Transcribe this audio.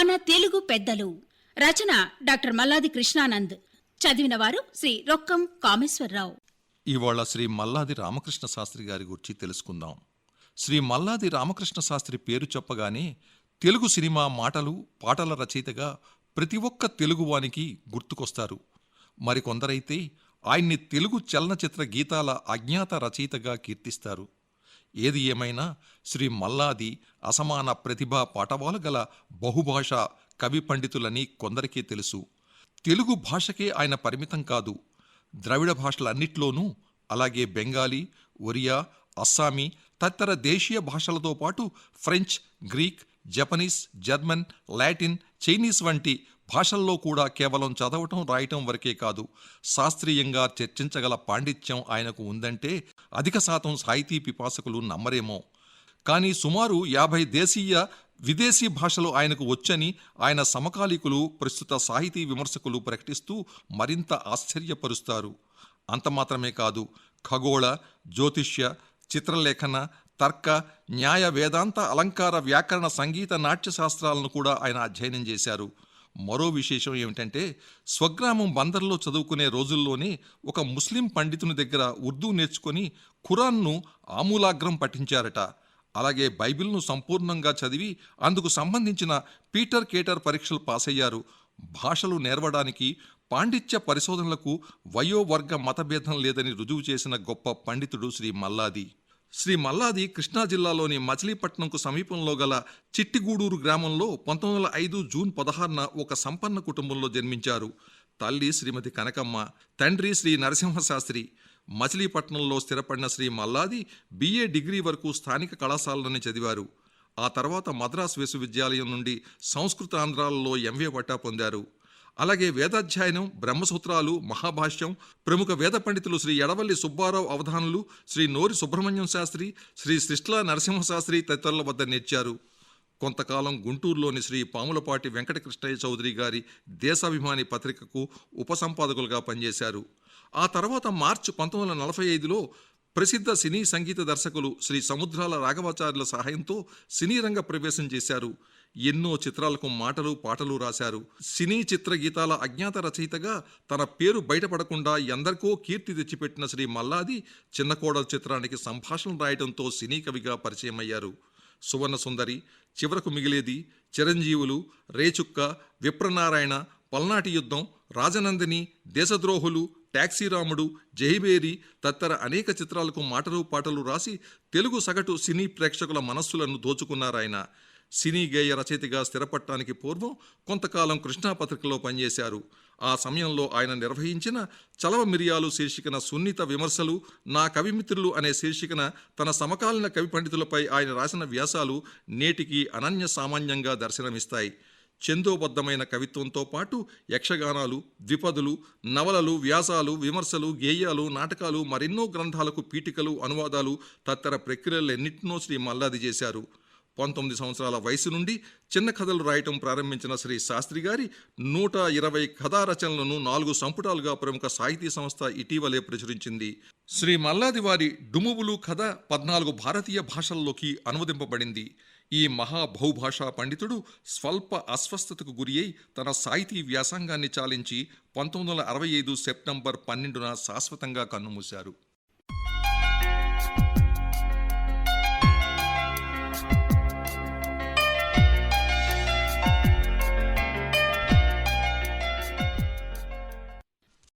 మన తెలుగు పెద్దలు. రచన డాక్టర్ మల్లాది కృష్ణానంద్. చదివిన వారు శ్రీ రొక్కం కామేశ్వరరావు. ఇవాళ శ్రీ మల్లాది రామకృష్ణ శాస్త్రి గారి గురించి తెలుసుకుందాం. శ్రీ మల్లాది రామకృష్ణ శాస్త్రి పేరు చెప్పగానే తెలుగు సినిమా మాటలు పాటల రచయితగా ప్రతి ఒక్క తెలుగువానికి గుర్తుకొస్తారు. మరికొందరైతే ఆయన్ని తెలుగు చలనచిత్ర గీతాల అజ్ఞాత రచయితగా కీర్తిస్తారు. ఏది ఏమైనా శ్రీ మల్లాది అసమాన ప్రతిభా పాటవాలు గల బహుభాషా కవి పండితులని కొందరికీ తెలుసు. తెలుగు భాషకే ఆయన పరిమితం కాదు. ద్రవిడ భాషలన్నిట్లోనూ అలాగే బెంగాలీ ఒరియా అస్సామీ తదితర దేశీయ భాషలతో పాటు French Greek Japanese German Latin Chinese వంటి భాషల్లో కూడా కేవలం చదవటం రాయటం వరకే కాదు శాస్త్రీయంగా చర్చించగల పాండిత్యం ఆయనకు ఉందంటే అధిక శాతం సాహితీ పిపాసకులు నమ్మరేమో. కానీ సుమారు యాభై దేశీయ విదేశీ భాషలు ఆయనకు వచ్చని ఆయన సమకాలీకులు ప్రస్తుత సాహితీ విమర్శకులు ప్రకటిస్తూ మరింత ఆశ్చర్యపరుస్తారు. అంత మాత్రమే కాదు ఖగోళ జ్యోతిష్య చిత్రలేఖన తర్క న్యాయ వేదాంత అలంకార వ్యాకరణ సంగీత నాట్య శాస్త్రాలను కూడా ఆయన అధ్యయనం చేశారు. మరో విశేషం ఏమిటంటే స్వగ్రామం బందర్లో చదువుకునే రోజుల్లోనే ఒక ముస్లిం పండితుని దగ్గర ఉర్దూ నేర్చుకొని ఖురాన్ను ఆమూలాగ్రం పఠించారట. అలాగే బైబిల్ను సంపూర్ణంగా చదివి అందుకు సంబంధించిన పీటర్ కేటర్ పరీక్షలు పాసయ్యారు. భాషలు నేర్వడానికి పాండిత్య పరిశోధనలకు వయోవర్గ మతభేదం లేదని రుజువు చేసిన గొప్ప పండితుడు శ్రీ మల్లాది. శ్రీ మల్లాది కృష్ణా జిల్లాలోని మచిలీపట్నంకు సమీపంలో గల చిట్టిగూడూరు గ్రామంలో పంతొమ్మిది వందల ఐదు జూన్ పదహారున ఒక సంపన్న కుటుంబంలో జన్మించారు. తల్లి శ్రీమతి కనకమ్మ తండ్రి శ్రీ నరసింహశాస్త్రి. మచిలీపట్నంలో స్థిరపడిన శ్రీ మల్లాది బిఏ డిగ్రీ వరకు స్థానిక కళాశాలలోనే చదివారు. ఆ తర్వాత మద్రాసు విశ్వవిద్యాలయం నుండి సంస్కృత ఆంధ్రాలలో ఎంఏ పట్టా పొందారు. అలాగే వేదాధ్యయనం బ్రహ్మసూత్రాలు మహాభాష్యం ప్రముఖ వేద పండితులు శ్రీ ఎడవల్లి సుబ్బారావు అవధానులు శ్రీ నోరి సుబ్రహ్మణ్యం శాస్త్రి శ్రీ శ్రిష్ల నరసింహశాస్త్రి తదితరుల వద్ద నేర్చారు. కొంతకాలం గుంటూరులోని శ్రీ పాములపాటి వెంకటకృష్ణయ్య చౌదరి గారి దేశాభిమాని పత్రికకు ఉపసంపాదకులుగా పనిచేశారు. ఆ తర్వాత మార్చి పంతొమ్మిది వందల నలభై ఐదులో ప్రసిద్ధ సినీ సంగీత దర్శకులు శ్రీ సముద్రాల రాఘవాచార్యుల సహాయంతో సినీ రంగ ప్రవేశం చేశారు. ఎన్నో చిత్రాలకు మాటలు పాటలు రాశారు. సినీ చిత్ర గీతాల అజ్ఞాత రచయితగా తన పేరు బయటపడకుండా ఎందరికో కీర్తి తెచ్చిపెట్టిన శ్రీ మల్లాది చిన్న కోడల చిత్రానికి సంభాషణ రాయడంతో సినీ కవిగా పరిచయమయ్యారు. సువర్ణ సుందరి చివరకు మిగిలేది చిరంజీవులు రేచుక్క విప్రనారాయణ పల్నాటి యుద్ధం రాజనందిని దేశద్రోహులు ట్యాక్సీ రాముడు జైబేరి తదితర అనేక చిత్రాలకు మాటలు పాటలు రాసి తెలుగు సగటు సినీ ప్రేక్షకుల మనస్సులను దోచుకున్నారాయన. సినీ గేయ రచయితగా స్థిరపడటానికి పూర్వం కొంతకాలం కృష్ణా పత్రికలో పనిచేశారు. ఆ సమయంలో ఆయన నిర్వహించిన చలవ మిరియాలు శీర్షికన సున్నిత విమర్శలు నా కవిమిత్రులు అనే శీర్షికన తన సమకాలీన కవి పండితులపై ఆయన రాసిన వ్యాసాలు నేటికి అనన్య సామాన్యంగా దర్శనమిస్తాయి. ఛందోబద్ధమైన కవిత్వంతో పాటు యక్షగానాలు ద్విపదులు నవలలు వ్యాసాలు విమర్శలు గేయాలు నాటకాలు మరెన్నో గ్రంథాలకు పీఠికలు అనువాదాలు తదితర ప్రక్రియలెన్నింటినో శ్రీ మల్లాది చేశారు. పంతొమ్మిది సంవత్సరాల వయసు నుండి చిన్న కథలు రాయటం ప్రారంభించిన శ్రీ శాస్త్రి గారి నూట ఇరవై కథా రచనలను నాలుగు సంపుటాలుగా ప్రముఖ సాహితీ సంస్థ ఇటీవలే ప్రచురించింది. శ్రీ మల్లాది వారి డుమువులు కథ పద్నాలుగు భారతీయ భాషల్లోకి అనువదింపబడింది. ఈ మహాబహుభాషా పండితుడు స్వల్ప అస్వస్థతకు గురి అయి తన సాహితీ వ్యాసంగాన్ని చాలించి పంతొమ్మిది వందల అరవై ఐదు సెప్టెంబర్ పన్నెండున శాశ్వతంగా కన్నుమూశారు.